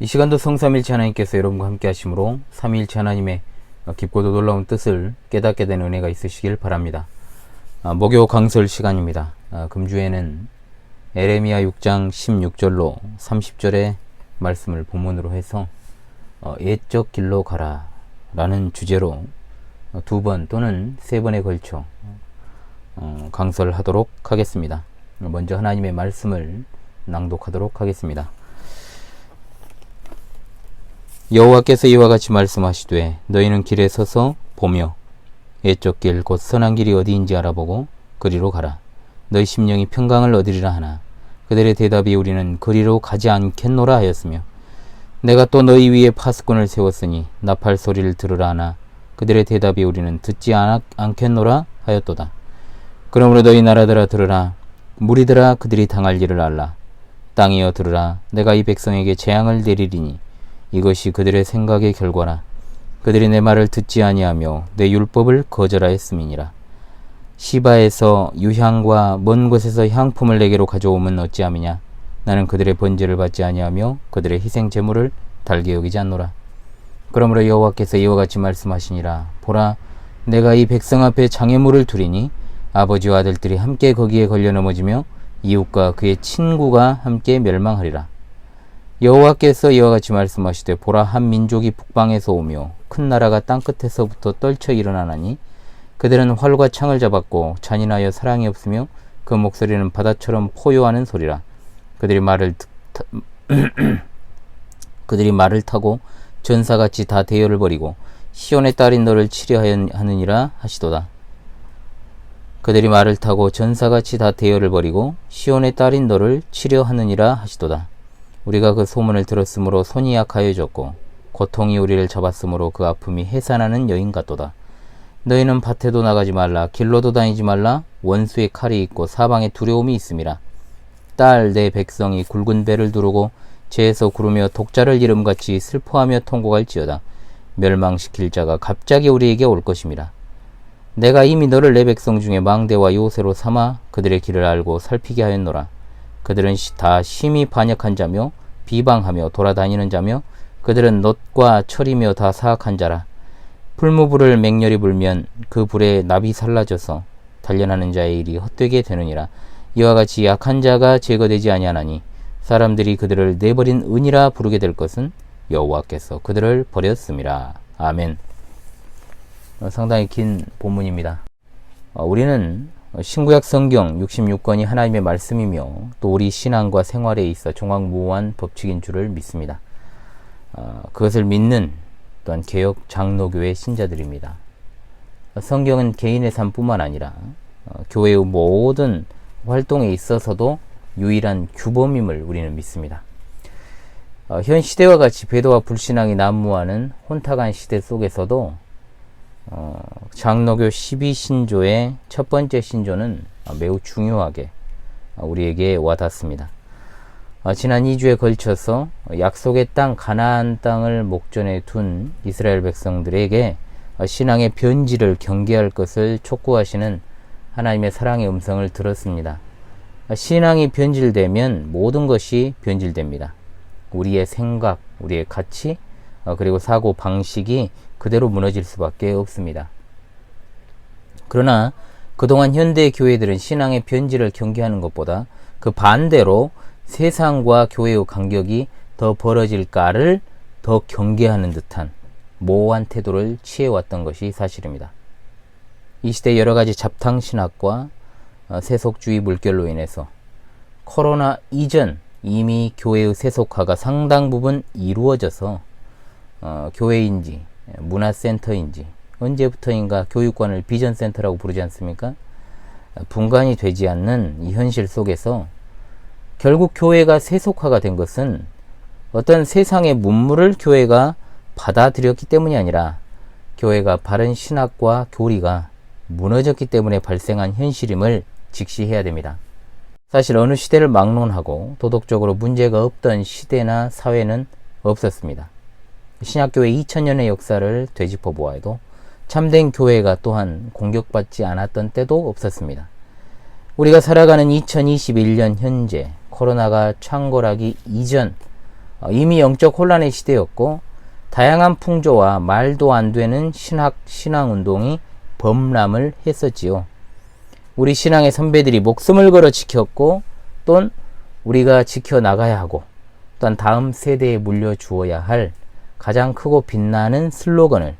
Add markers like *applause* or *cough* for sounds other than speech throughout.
이 시간도 성삼일체 하나님께서 여러분과 함께 하심으로 삼위일체 하나님의 깊고도 놀라운 뜻을 깨닫게 되는 은혜가 있으시길 바랍니다. 아, 목요 강설 시간입니다. 아, 금주에는 에레미야 6장 16절로 30절의 말씀을 본문으로 해서 어, 옛적 길로 가라 라는 주제로 두 번 또는 세 번에 걸쳐 어, 강설하도록 하겠습니다. 먼저 하나님의 말씀을 낭독하도록 하겠습니다. 여호와께서 이와 같이 말씀하시되 너희는 길에 서서 보며 옛적 길곧 선한 길이 어디인지 알아보고 그리로 가라. 너희 심령이 평강을 얻으리라 하나. 그들의 대답이 우리는 그리로 가지 않겠노라 하였으며 내가 또 너희 위에 파수꾼을 세웠으니 나팔 소리를 들으라 하나. 그들의 대답이 우리는 듣지 않, 않겠노라 하였도다. 그러므로 너희 나라들아 들으라. 무리들아 그들이 당할 일을 알라. 땅이여 들으라. 내가 이 백성에게 재앙을 내리리니 이것이 그들의 생각의 결과라 그들이 내 말을 듣지 아니하며 내 율법을 거절하였음이니라. 시바에서 유향과 먼 곳에서 향품을 내게로 가져오면 어찌함이냐? 나는 그들의 번제를 받지 아니하며 그들의 희생 제물을 달게 여기지 않노라. 그러므로 여호와께서 이와 같이 말씀하시니라. 보라 내가 이 백성 앞에 장애물을 두리니 아버지와 아들들이 함께 거기에 걸려 넘어지며 이웃과 그의 친구가 함께 멸망하리라 여호와께서 이와 같이 말씀하시되 보라 한 민족이 북방에서 오며 큰 나라가 땅 끝에서부터 떨쳐 일어나나니 그들은 활과 창을 잡았고 잔인하여 사랑이 없으며 그 목소리는 바다처럼 포효하는 소리라. 그들이 말을 타, *clears throat* 그들이 말을 타고 전사같이 다 대열을 벌이고 시온의 딸인 너를 치려 하느니라 하시도다. 그들이 말을 타고 전사같이 다 대열을 벌이고 시온의 딸인 너를 치려 하느니라 하시도다 우리가 그 소문을 들었으므로 손이 약하여졌고 고통이 우리를 잡았으므로 그 아픔이 해산하는 여인 같도다. 너희는 밭에도 나가지 말라 길로도 다니지 말라 원수의 칼이 있고 사방에 두려움이 있음이라. 딸 내 백성이 굵은 배를 두르고 재에서 구르며 독자를 이름같이 슬퍼하며 통곡할지어다. 멸망시킬 자가 갑자기 우리에게 올 것임이라. 내가 이미 너를 내 백성 중에 망대와 요새로 삼아 그들의 길을 알고 살피게 하였노라. 그들은 다 심히 반역한 자며 비방하며 돌아다니는 자며 그들은 놋과 철이며 다 사악한 자라. 풀무불을 맹렬히 불면 그 불에 납이 살라져서 단련하는 자의 일이 헛되게 되느니라. 이와 같이 약한 자가 제거되지 아니하나니 사람들이 그들을 내버린 은이라 부르게 될 것은 여호와께서 그들을 버렸음이라. 아멘. 어, 상당히 긴 본문입니다. 어, 우리는 신구약 성경 66권이 하나님의 말씀이며 또 우리 신앙과 생활에 있어 종합무한 법칙인 줄을 믿습니다. 어, 그것을 믿는 또한 개혁 장로교회 신자들입니다. 성경은 개인의 삶뿐만 아니라 어, 교회의 모든 활동에 있어서도 유일한 규범임을 우리는 믿습니다. 어, 현 시대와 같이 배도와 불신앙이 난무하는 혼탁한 시대 속에서도 어, 장로교 12신조의 첫 번째 신조는 매우 중요하게 우리에게 와닿습니다. 어, 지난 2주에 걸쳐서 약속의 땅 가나안 땅을 목전에 둔 이스라엘 백성들에게 신앙의 변질을 경계할 것을 촉구하시는 하나님의 사랑의 음성을 들었습니다. 신앙이 변질되면 모든 것이 변질됩니다. 우리의 생각, 우리의 가치, 어, 그리고 사고 방식이 그대로 무너질 수밖에 없습니다. 그러나 그동안 현대 교회들은 신앙의 변질을 경계하는 것보다 그 반대로 세상과 교회의 간격이 더 벌어질까를 더 경계하는 듯한 모호한 태도를 취해왔던 것이 사실입니다. 이 시대 여러 가지 잡탕 신학과 어, 세속주의 물결로 인해서 코로나 이전 이미 교회의 세속화가 상당 부분 이루어져서 어, 교회인지 문화센터인지 언제부터인가 교육관을 비전센터라고 부르지 않습니까? 분간이 되지 않는 이 현실 속에서 결국 교회가 세속화가 된 것은 어떤 세상의 문물을 교회가 받아들였기 때문이 아니라 교회가 바른 신학과 교리가 무너졌기 때문에 발생한 현실임을 직시해야 됩니다. 사실 어느 시대를 막론하고 도덕적으로 문제가 없던 시대나 사회는 없었습니다. 신약교회 2000년의 역사를 되짚어 보아도 참된 교회가 또한 공격받지 않았던 때도 없었습니다. 우리가 살아가는 2021년 현재 코로나가 창궐하기 이전 어, 이미 영적 혼란의 시대였고 다양한 풍조와 말도 안 되는 신학 신앙 운동이 범람을 했었지요. 우리 신앙의 선배들이 목숨을 걸어 지켰고 또는 우리가 지켜 나가야 하고 또한 다음 세대에 물려 주어야 할 가장 크고 빛나는 슬로건을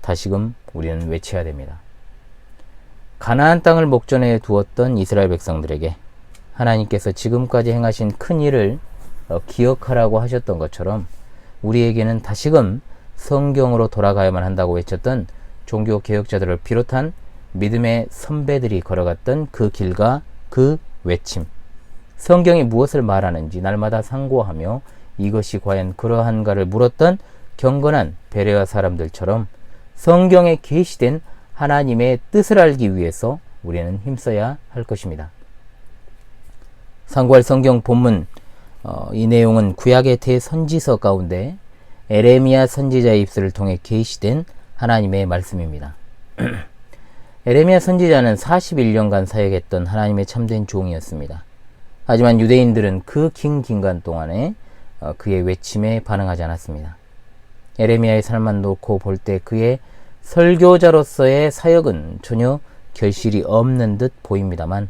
다시금 우리는 외쳐야 됩니다. 가나안 땅을 목전에 두었던 이스라엘 백성들에게 하나님께서 지금까지 행하신 큰 일을 어, 기억하라고 하셨던 것처럼 우리에게는 다시금 성경으로 돌아가야만 한다고 외쳤던 종교 개혁자들을 비롯한 믿음의 선배들이 걸어갔던 그 길과 그 외침. 성경이 무엇을 말하는지 날마다 상고하며 이것이 과연 그러한가를 물었던 경건한 베레아 사람들처럼 성경에 계시된 하나님의 뜻을 알기 위해서 우리는 힘써야 할 것입니다. 상고할 성경 본문 어, 이 내용은 구약의 대선지서 가운데 에레미야 선지자의 입술을 통해 계시된 하나님의 말씀입니다. *clears throat* 에레미야 선지자는 41년간 사역했던 하나님의 참된 종이었습니다. 하지만 유대인들은 그 긴 기간 동안에 어, 그의 외침에 반응하지 않았습니다. 에레미야의 삶만 놓고 볼 때 그의 설교자로서의 사역은 전혀 결실이 없는 듯 보입니다만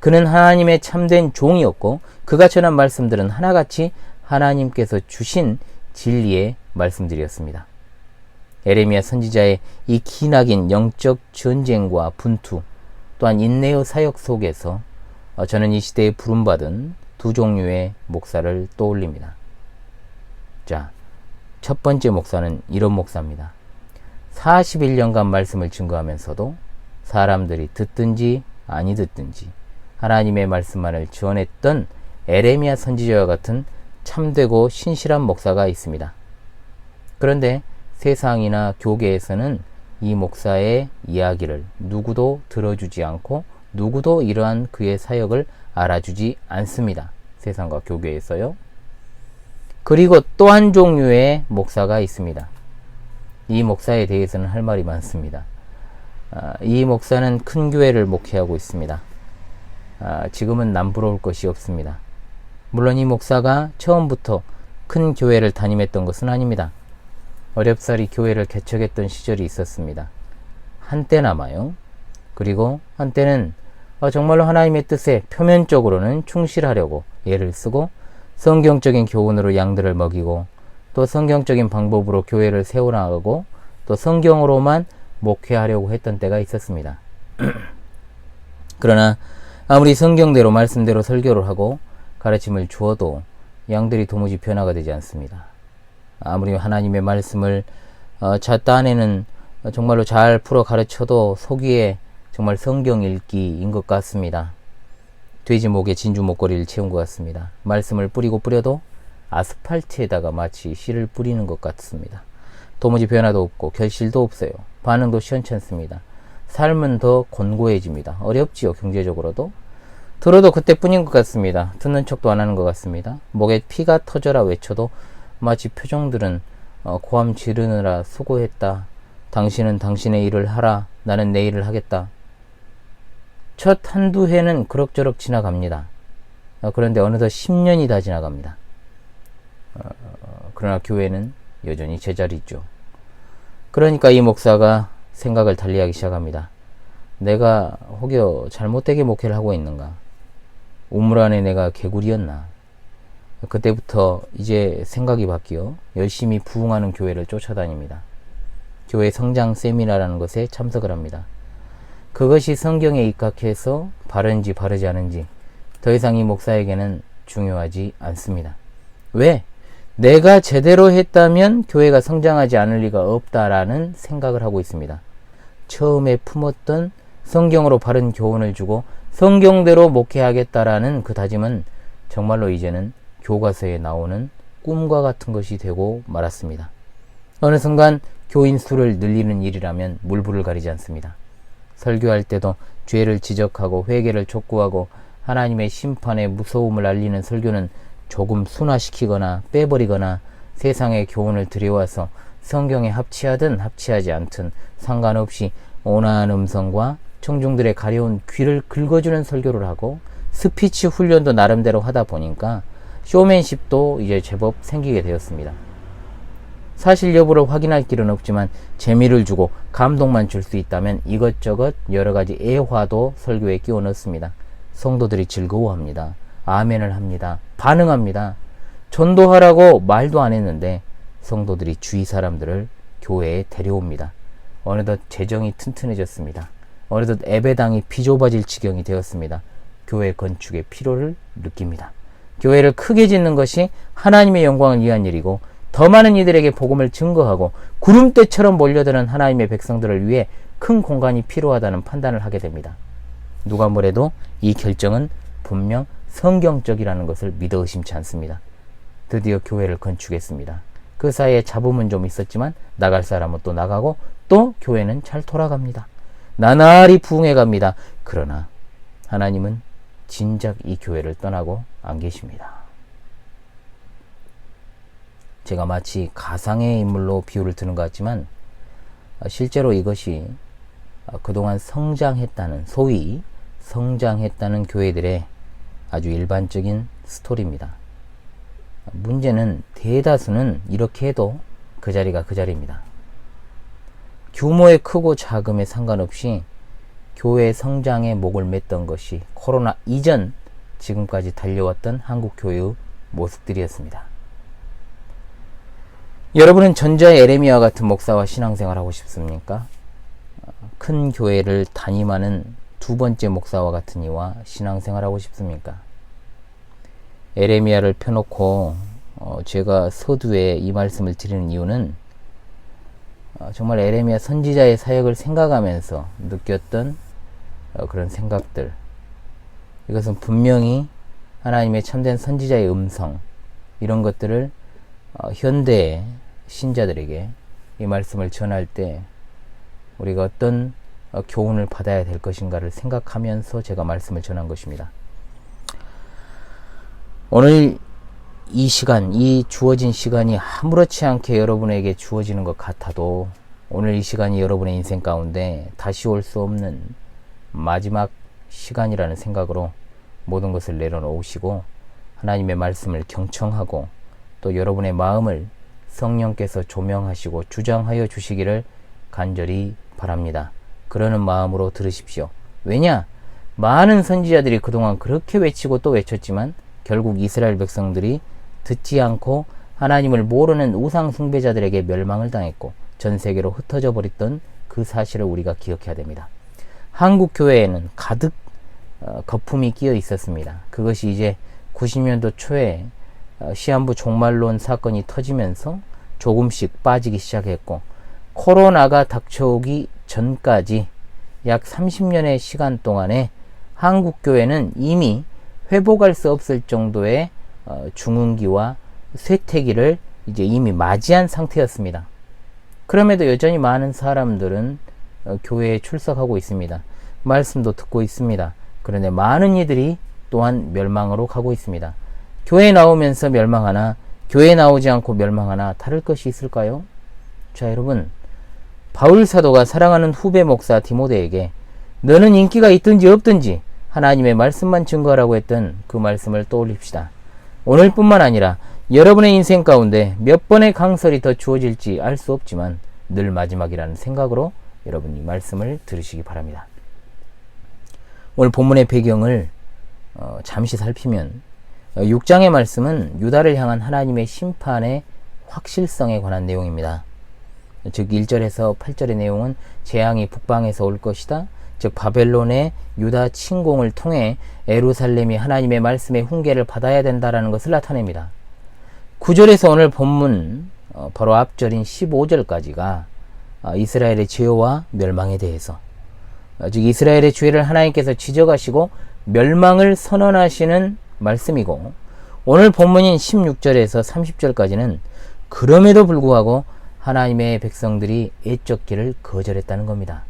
그는 하나님의 참된 종이었고 그가 전한 말씀들은 하나같이 하나님께서 주신 진리의 말씀들이었습니다. 에레미야 선지자의 이 기나긴 영적 전쟁과 분투 또한 인내의 사역 속에서 어, 저는 이 시대에 부름받은 두 종류의 목사를 떠올립니다. 자, 첫 번째 목사는 이런 목사입니다. 41년간 말씀을 증거하면서도 사람들이 듣든지 아니 듣든지 하나님의 말씀만을 지원했던 에레미야 선지자와 같은 참되고 신실한 목사가 있습니다. 그런데 세상이나 교계에서는 이 목사의 이야기를 누구도 들어주지 않고 누구도 이러한 그의 사역을 알아주지 않습니다. 세상과 교계에서요. 그리고 또 한 종류의 목사가 있습니다. 이 목사에 대해서는 할 말이 많습니다. 아, 이 목사는 큰 교회를 목회하고 있습니다. 아, 지금은 남부러울 것이 없습니다. 물론 이 목사가 처음부터 큰 교회를 담임했던 것은 아닙니다. 어렵사리 교회를 개척했던 시절이 있었습니다. 한때나마요. 그리고 한때는 어, 정말로 하나님의 뜻에 표면적으로는 충실하려고 애를 쓰고 성경적인 교훈으로 양들을 먹이고 또 성경적인 방법으로 교회를 세워나가고 또 성경으로만 목회하려고 했던 때가 있었습니다. *clears throat* 그러나 아무리 성경대로 말씀대로 설교를 하고 가르침을 주어도 양들이 도무지 변화가 되지 않습니다. 아무리 하나님의 말씀을 어, 자 딴에는 정말로 잘 풀어 가르쳐도 속이에 정말 성경 읽기인 것 같습니다. 돼지 목에 진주 목걸이를 채운 것 같습니다. 말씀을 뿌리고 뿌려도 아스팔트에다가 마치 씨를 뿌리는 것 같습니다. 도무지 변화도 없고 결실도 없어요. 반응도 시원찮습니다. 삶은 더 곤고해집니다. 어렵지요, 경제적으로도. 들어도 그때뿐인 것 같습니다. 듣는 척도 안 하는 것 같습니다. 목에 피가 터져라 외쳐도 마치 표정들은 어, 고함 지르느라 수고했다. 당신은 당신의 일을 하라. 나는 내 일을 하겠다. 첫 한두 해는 그럭저럭 지나갑니다. 어, 그런데 어느덧 10년이 다 지나갑니다. 어, 그러나 교회는 여전히 제자리죠. 그러니까 이 목사가 생각을 달리하기 시작합니다. 내가 혹여 잘못되게 목회를 하고 있는가? 우물 안에 내가 개구리였나? 그때부터 이제 생각이 바뀌어 열심히 부흥하는 교회를 쫓아다닙니다. 교회 성장 세미나라는 것에 참석을 합니다. 그것이 성경에 입각해서 바른지 바르지 않은지 더 이상 이 목사에게는 중요하지 않습니다. 왜? 내가 제대로 했다면 교회가 성장하지 않을 리가 없다라는 생각을 하고 있습니다. 처음에 품었던 성경으로 바른 교훈을 주고 성경대로 목회하겠다라는 그 다짐은 정말로 이제는 교과서에 나오는 꿈과 같은 것이 되고 말았습니다. 어느 순간 교인 수를 늘리는 일이라면 물불을 가리지 않습니다. 설교할 때도 죄를 지적하고 회개를 촉구하고 하나님의 심판의 무서움을 알리는 설교는 조금 순화시키거나 빼버리거나 세상의 교훈을 들여와서 성경에 합치하든 합치하지 않든 상관없이 온화한 음성과 청중들의 가려운 귀를 긁어주는 설교를 하고 스피치 훈련도 나름대로 하다 보니까 쇼맨십도 이제 제법 생기게 되었습니다. 사실 여부를 확인할 길은 없지만 재미를 주고 감동만 줄 수 있다면 이것저것 여러 가지 애화도 설교에 끼워 넣습니다. 성도들이 즐거워합니다. 아멘을 합니다. 반응합니다. 전도하라고 말도 안 했는데 성도들이 주위 사람들을 교회에 데려옵니다. 어느덧 재정이 튼튼해졌습니다. 어느덧 예배당이 비좁아질 지경이 되었습니다. 교회 건축의 필요를 느낍니다. 교회를 크게 짓는 것이 하나님의 영광을 위한 일이고 더 많은 이들에게 복음을 증거하고 구름대처럼 몰려드는 하나님의 백성들을 위해 큰 공간이 필요하다는 판단을 하게 됩니다. 누가 뭐래도 이 결정은 분명 성경적이라는 것을 믿어 의심치 않습니다. 드디어 교회를 건축했습니다. 그 사이에 잡음은 좀 있었지만 나갈 사람은 또 나가고 또 교회는 잘 돌아갑니다. 나날이 부흥해 갑니다. 그러나 하나님은 진작 이 교회를 떠나고 안 계십니다. 제가 마치 가상의 인물로 비유를 드는 것 같지만 실제로 이것이 그동안 성장했다는 소위 성장했다는 교회들의 아주 일반적인 스토리입니다. 문제는 대다수는 이렇게 해도 그 자리가 그 자리입니다. 규모의 크고 작음에 상관없이 교회 성장에 목을 맸던 것이 코로나 이전 지금까지 달려왔던 한국 교회의 모습들이었습니다. 여러분은 전자의 에레미와 같은 목사와 신앙생활 하고 싶습니까? 큰 교회를 담임하는 두 번째 목사와 같은 이와 신앙생활 하고 싶습니까? 에레미야를 펴놓고 어, 제가 서두에 이 말씀을 드리는 이유는 어, 정말 에레미야 선지자의 사역을 생각하면서 느꼈던 어, 그런 생각들 이것은 분명히 하나님의 참된 선지자의 음성 이런 것들을 어, 현대 신자들에게 이 말씀을 전할 때 우리가 어떤 어, 교훈을 받아야 될 것인가를 생각하면서 제가 말씀을 전한 것입니다. 오늘 이 시간, 이 주어진 시간이 아무렇지 않게 여러분에게 주어지는 것 같아도 오늘 이 시간이 여러분의 인생 가운데 다시 올 수 없는 마지막 시간이라는 생각으로 모든 것을 내려놓으시고 하나님의 말씀을 경청하고 또 여러분의 마음을 성령께서 조명하시고 주장하여 주시기를 간절히 바랍니다. 그러는 마음으로 들으십시오. 왜냐? 많은 선지자들이 그동안 그렇게 외치고 또 외쳤지만 결국 이스라엘 백성들이 듣지 않고 하나님을 모르는 우상 숭배자들에게 멸망을 당했고 전 세계로 흩어져 버렸던 그 사실을 우리가 기억해야 됩니다. 한국 교회에는 가득 어, 거품이 끼어 있었습니다. 그것이 이제 90년도 초에 어, 시한부 종말론 사건이 터지면서 조금씩 빠지기 시작했고 코로나가 닥쳐오기 전까지 약 30년의 시간 동안에 한국 교회는 이미 회복할 수 없을 정도의 어, 중흥기와 쇠퇴기를 이제 이미 맞이한 상태였습니다. 그럼에도 여전히 많은 사람들은 어, 교회에 출석하고 있습니다. 말씀도 듣고 있습니다. 그런데 많은 이들이 또한 멸망으로 가고 있습니다. 교회 나오면서 멸망하나 교회 나오지 않고 멸망하나 다를 것이 있을까요? 자, 여러분. 바울 사도가 사랑하는 후배 목사 디모데에게 너는 인기가 있든지 없든지 하나님의 말씀만 증거하라고 했던 그 말씀을 떠올립시다. 오늘뿐만 아니라 여러분의 인생 가운데 몇 번의 강설이 더 주어질지 알 수 없지만 늘 마지막이라는 생각으로 여러분 이 말씀을 들으시기 바랍니다. 오늘 본문의 배경을 어, 잠시 살피면 6장의 말씀은 유다를 향한 하나님의 심판의 확실성에 관한 내용입니다. 즉 1절에서 8절의 내용은 재앙이 북방에서 올 것이다. 즉 바벨론의 유다 침공을 통해 에루살렘이 하나님의 말씀의 훈계를 받아야 된다라는 것을 나타냅니다. 9절에서 오늘 본문 어, 바로 앞절인 15절까지가 어, 이스라엘의 죄와 멸망에 대해서 어, 즉 이스라엘의 죄를 하나님께서 지적하시고 멸망을 선언하시는 말씀이고 오늘 본문인 16절에서 30절까지는 그럼에도 불구하고 하나님의 백성들이 애적기를 거절했다는 겁니다.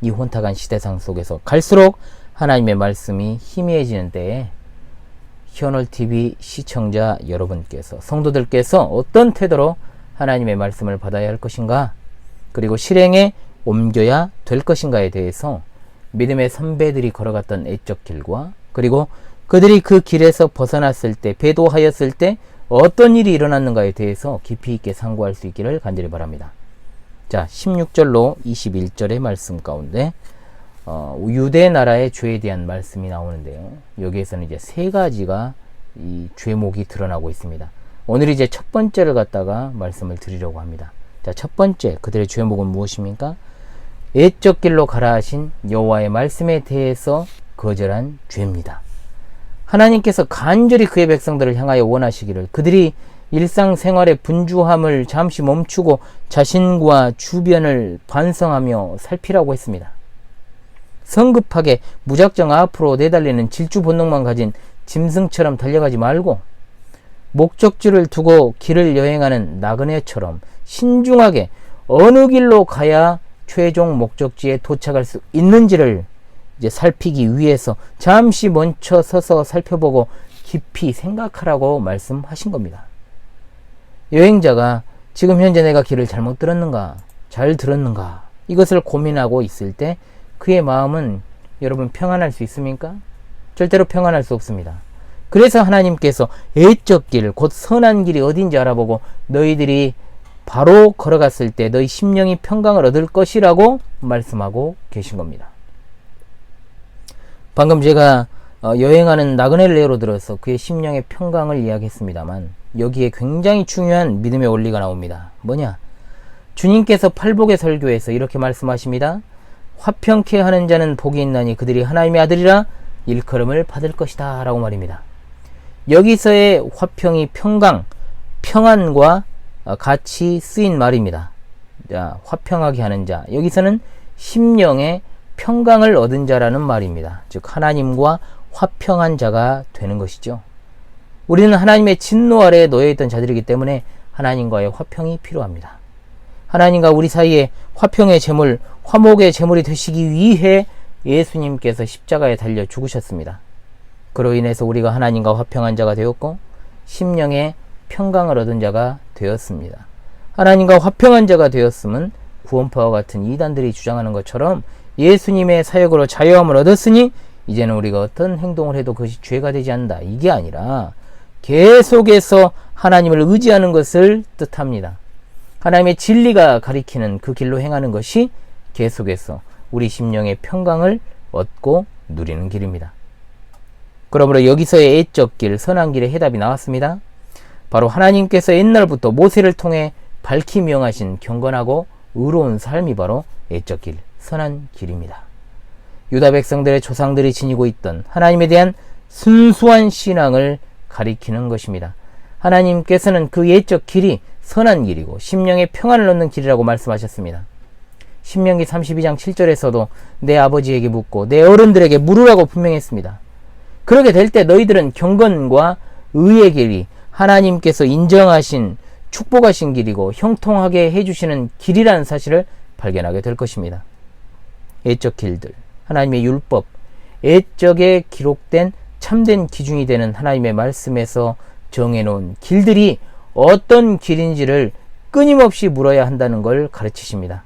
이 혼탁한 시대상 속에서 갈수록 하나님의 말씀이 희미해지는 때에 현월 TV 시청자 여러분께서 성도들께서 어떤 태도로 하나님의 말씀을 받아야 할 것인가 그리고 실행에 옮겨야 될 것인가에 대해서 믿음의 선배들이 걸어갔던 애적 길과 그리고 그들이 그 길에서 벗어났을 때, 배도하였을 때 어떤 일이 일어났는가에 대해서 깊이 있게 상고할 수 있기를 간절히 바랍니다. 자, 16절로 21절의 말씀 가운데 어, 유대 나라의 죄에 대한 말씀이 나오는데요. 여기에서는 이제 세 가지가 이 죄목이 드러나고 있습니다. 오늘 이제 첫 번째를 갖다가 말씀을 드리려고 합니다. 자, 첫 번째 그들의 죄목은 무엇입니까? 애적 길로 가라 하신 여호와의 말씀에 대해서 거절한 죄입니다. 하나님께서 간절히 그의 백성들을 향하여 원하시기를 그들이 일상생활의 분주함을 잠시 멈추고 자신과 주변을 반성하며 살피라고 했습니다. 성급하게 무작정 앞으로 내달리는 질주 본능만 가진 짐승처럼 달려가지 말고 목적지를 두고 길을 여행하는 나그네처럼 신중하게 어느 길로 가야 최종 목적지에 도착할 수 있는지를 이제 살피기 위해서 잠시 멈춰 서서 살펴보고 깊이 생각하라고 말씀하신 겁니다. 여행자가 지금 현재 내가 길을 잘못 들었는가, 잘 들었는가, 이것을 고민하고 있을 때 그의 마음은 여러분 평안할 수 있습니까? 절대로 평안할 수 없습니다. 그래서 하나님께서 애적 길, 곧 선한 길이 어딘지 알아보고 너희들이 바로 걸어갔을 때 너희 심령이 평강을 얻을 것이라고 말씀하고 계신 겁니다. 방금 제가 어, 여행하는 나그네를 예로 들어서 그의 심령의 평강을 이야기했습니다만 여기에 굉장히 중요한 믿음의 원리가 나옵니다. 뭐냐? 주님께서 팔복의 설교에서 이렇게 말씀하십니다. 화평케 하는 자는 복이 있나니 그들이 하나님의 아들이라 일컬음을 받을 것이다 라고 말입니다. 여기서의 화평이 평강, 평안과 어, 같이 쓰인 말입니다. 자, 화평하게 하는 자. 여기서는 심령의 평강을 얻은 자라는 말입니다. 즉, 하나님과 화평한 자가 되는 것이죠. 우리는 하나님의 진노 아래에 놓여 있던 자들이기 때문에 하나님과의 화평이 필요합니다. 하나님과 우리 사이에 화평의 제물, 화목의 제물이 되시기 위해 예수님께서 십자가에 달려 죽으셨습니다. 그로 인해서 우리가 하나님과 화평한 자가 되었고 심령의 평강을 얻은 자가 되었습니다. 하나님과 화평한 자가 되었음은 구원파와 같은 이단들이 주장하는 것처럼 예수님의 사역으로 자유함을 얻었으니 이제는 우리가 어떤 행동을 해도 그것이 죄가 되지 않는다. 이게 아니라 계속해서 하나님을 의지하는 것을 뜻합니다. 하나님의 진리가 가리키는 그 길로 행하는 것이 계속해서 우리 심령의 평강을 얻고 누리는 길입니다. 그러므로 여기서의 애적 길, 선한 길의 해답이 나왔습니다. 바로 하나님께서 옛날부터 모세를 통해 밝히 명하신 경건하고 의로운 삶이 바로 애적 길, 선한 길입니다. 유다 백성들의 조상들이 지니고 있던 하나님에 대한 순수한 신앙을 가리키는 것입니다. 하나님께서는 그 예적 길이 선한 길이고 심령의 평안을 얻는 길이라고 말씀하셨습니다. 신명기 32장 7절에서도 내 아버지에게 묻고 내 어른들에게 물으라고 분명했습니다. 그렇게 될 때 너희들은 경건과 의의 길이 하나님께서 인정하신 축복하신 길이고 형통하게 해주시는 길이라는 사실을 발견하게 될 것입니다. 애적 길들, 하나님의 율법, 애적에 기록된 참된 기준이 되는 하나님의 말씀에서 정해놓은 길들이 어떤 길인지를 끊임없이 물어야 한다는 걸 가르치십니다.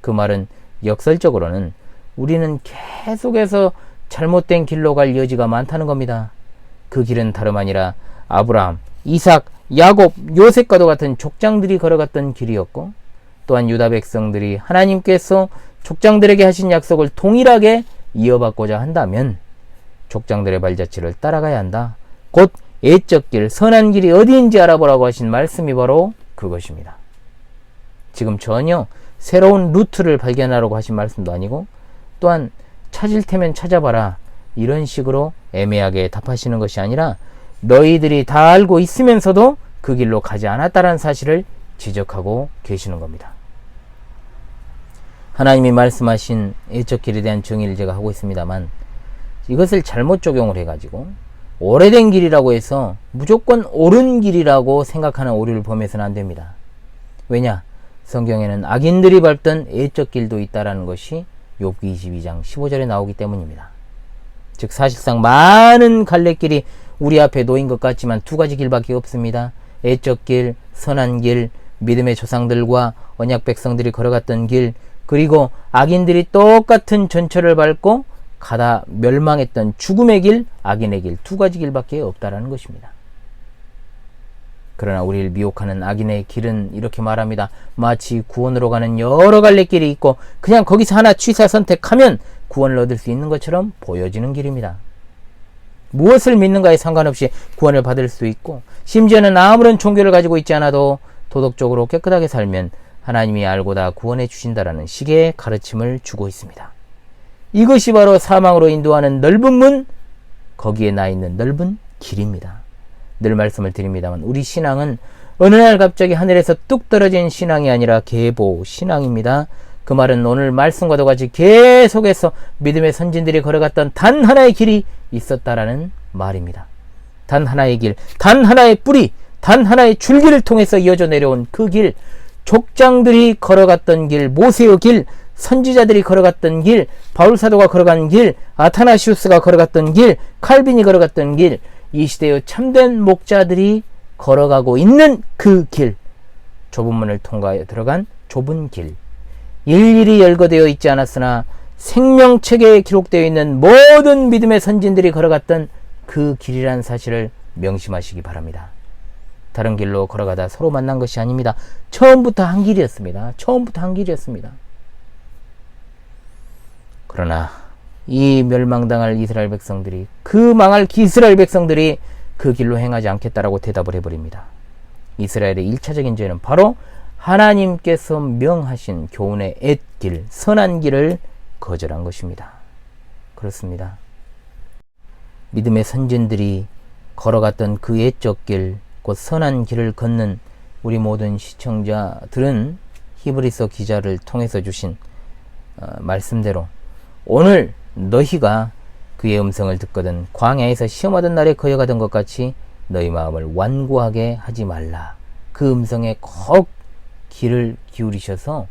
그 말은 역설적으로는 우리는 계속해서 잘못된 길로 갈 여지가 많다는 겁니다. 그 길은 다름 아니라 아브라함, 이삭, 야곱, 요셉과도 같은 족장들이 걸어갔던 길이었고 또한 유다 백성들이 하나님께서 족장들에게 하신 약속을 동일하게 이어받고자 한다면 족장들의 발자취를 따라가야 한다. 곧 애적 길, 선한 길이 어디인지 알아보라고 하신 말씀이 바로 그것입니다. 지금 전혀 새로운 루트를 발견하라고 하신 말씀도 아니고 또한 찾을 테면 찾아봐라 이런 식으로 애매하게 답하시는 것이 아니라 너희들이 다 알고 있으면서도 그 길로 가지 않았다는 사실을 지적하고 계시는 겁니다. 하나님이 말씀하신 애적 길에 대한 정의를 제가 하고 있습니다만 이것을 잘못 적용을 해가지고 오래된 길이라고 해서 무조건 옳은 길이라고 생각하는 오류를 범해서는 안 됩니다. 왜냐? 성경에는 악인들이 밟던 애적 길도 있다라는 것이 욥기 22장 15절에 나오기 때문입니다. 즉 사실상 많은 갈래길이 우리 앞에 놓인 것 같지만 두 가지 길밖에 없습니다. 애적 길, 선한 길, 믿음의 조상들과 언약 백성들이 걸어갔던 길, 그리고 악인들이 똑같은 전철을 밟고 가다 멸망했던 죽음의 길, 악인의 길 두 가지 길밖에 없다라는 것입니다. 그러나 우리를 미혹하는 악인의 길은 이렇게 말합니다. 마치 구원으로 가는 여러 갈래 길이 있고 그냥 거기서 하나 취사 선택하면 구원을 얻을 수 있는 것처럼 보여지는 길입니다. 무엇을 믿는가에 상관없이 구원을 받을 수 있고 심지어는 아무런 종교를 가지고 있지 않아도 도덕적으로 깨끗하게 살면 하나님이 알고 다 구원해 주신다라는 식의 가르침을 주고 있습니다. 이것이 바로 사망으로 인도하는 넓은 문, 거기에 나 있는 넓은 길입니다. 늘 말씀을 드립니다만 우리 신앙은 어느 날 갑자기 하늘에서 뚝 떨어진 신앙이 아니라 계보 신앙입니다. 그 말은 오늘 말씀과도 같이 계속해서 믿음의 선진들이 걸어갔던 단 하나의 길이 있었다라는 말입니다. 단 하나의 길, 단 하나의 뿌리, 단 하나의 줄기를 통해서 이어져 내려온 그 길, 족장들이 걸어갔던 길, 모세의 길, 선지자들이 걸어갔던 길, 바울 사도가 걸어간 길, 아타나시우스가 걸어갔던 길, 칼빈이 걸어갔던 길, 이 시대의 참된 목자들이 걸어가고 있는 그 길, 좁은 문을 통과해 들어간 좁은 길, 일일이 열거되어 있지 않았으나 생명책에 기록되어 있는 모든 믿음의 선진들이 걸어갔던 그 길이라는 사실을 명심하시기 바랍니다. 다른 길로 걸어가다 서로 만난 것이 아닙니다. 처음부터 한 길이었습니다. 처음부터 한 길이었습니다. 그러나 이 멸망당할 이스라엘 백성들이 그 망할 이스라엘 백성들이 그 길로 행하지 않겠다라고 대답을 해버립니다. 이스라엘의 일차적인 죄는 바로 하나님께서 명하신 교훈의 엣길, 선한 길을 거절한 것입니다. 그렇습니다. 믿음의 선진들이 걸어갔던 그 옛적 길, 곧 선한 길을 걷는 우리 모든 시청자들은 히브리서 기자를 통해서 주신 어, 말씀대로 오늘 너희가 그의 음성을 듣거든 광야에서 시험하던 날에 거여가던 것 같이 너희 마음을 완고하게 하지 말라. 그 음성에 꼭 귀를 기울이셔서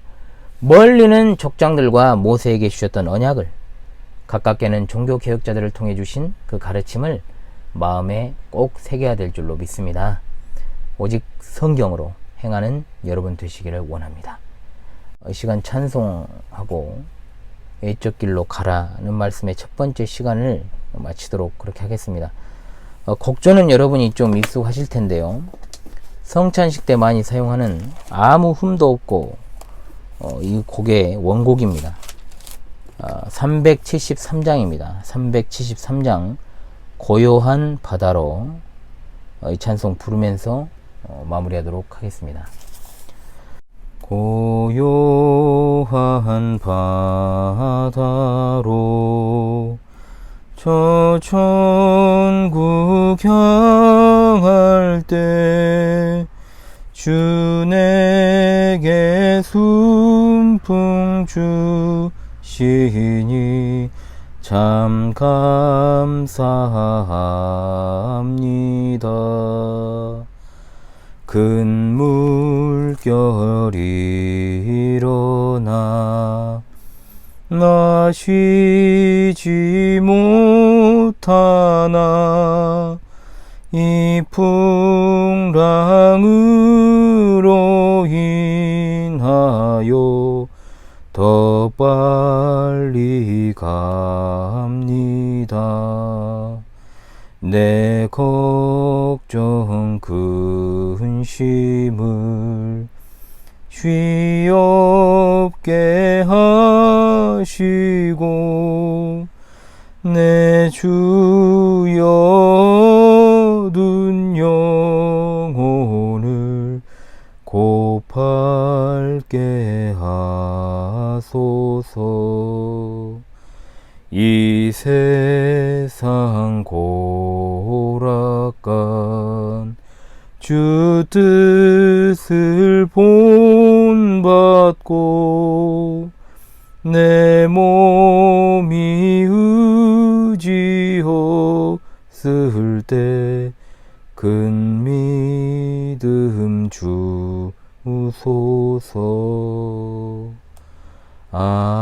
멀리는 족장들과 모세에게 주셨던 언약을 가깝게는 종교 개혁자들을 통해 주신 그 가르침을 마음에 꼭 새겨야 될 줄로 믿습니다. 오직 성경으로 행하는 여러분 되시기를 원합니다. 이 시간 찬송하고 외적 길로 가라는 말씀의 첫 번째 시간을 마치도록 그렇게 하겠습니다. 어, 곡조는 여러분이 좀 익숙하실 텐데요. 성찬식 때 많이 사용하는 아무 흠도 없고 어, 이 곡의 원곡입니다. 어, 373장입니다. 373장 고요한 바다로 어, 이 찬송 부르면서 어, 마무리하도록 하겠습니다. 고요한 바다로 저 천국 향할 때 주 내게 순풍 주시니 참 감사합니다. 큰 물결이 일어나 나 쉬지 못하나 이 풍랑으로 인하여 더 빨리 갑니다. 내 걱정 근심을 쉬없게 하시고 내 주여 둔 영혼을 고팔게 하소서. 이 세상 고락간 주 뜻을 본받고 내 몸이 의지었을 때 큰 믿음 주소서. 아